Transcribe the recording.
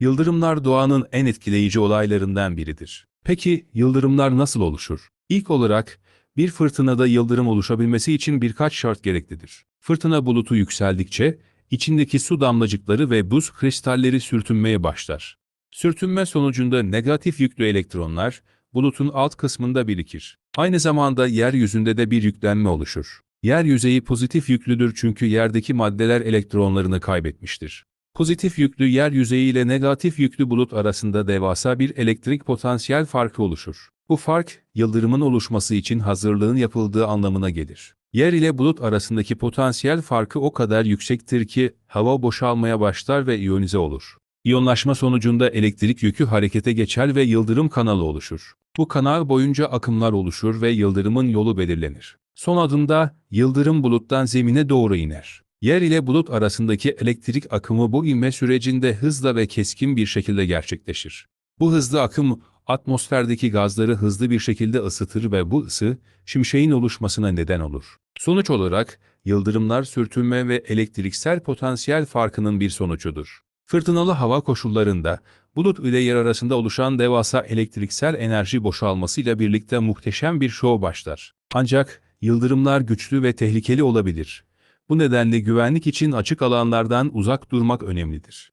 Yıldırımlar doğanın en etkileyici olaylarından biridir. Peki yıldırımlar nasıl oluşur? İlk olarak bir fırtınada yıldırım oluşabilmesi için birkaç şart gereklidir. Fırtına bulutu yükseldikçe içindeki su damlacıkları ve buz kristalleri sürtünmeye başlar. Sürtünme sonucunda negatif yüklü elektronlar bulutun alt kısmında birikir. Aynı zamanda yeryüzünde de bir yüklenme oluşur. Yer yüzeyi pozitif yüklüdür çünkü yerdeki maddeler elektronlarını kaybetmiştir. Pozitif yüklü yer yüzeyi ile negatif yüklü bulut arasında devasa bir elektrik potansiyel farkı oluşur. Bu fark, yıldırımın oluşması için hazırlığın yapıldığı anlamına gelir. Yer ile bulut arasındaki potansiyel farkı o kadar yüksektir ki hava boşalmaya başlar ve iyonize olur. İyonlaşma sonucunda elektrik yükü harekete geçer ve yıldırım kanalı oluşur. Bu kanal boyunca akımlar oluşur ve yıldırımın yolu belirlenir. Son adımda yıldırım buluttan zemine doğru iner. Yer ile bulut arasındaki elektrik akımı bu inme sürecinde hızla ve keskin bir şekilde gerçekleşir. Bu hızlı akım atmosferdeki gazları hızlı bir şekilde ısıtır ve bu ısı şimşeğin oluşmasına neden olur. Sonuç olarak yıldırımlar sürtünme ve elektriksel potansiyel farkının bir sonucudur. Fırtınalı hava koşullarında bulut ile yer arasında oluşan devasa elektriksel enerji boşalmasıyla birlikte muhteşem bir şov başlar. Ancak yıldırımlar güçlü ve tehlikeli olabilir. Bu nedenle güvenlik için açık alanlardan uzak durmak önemlidir.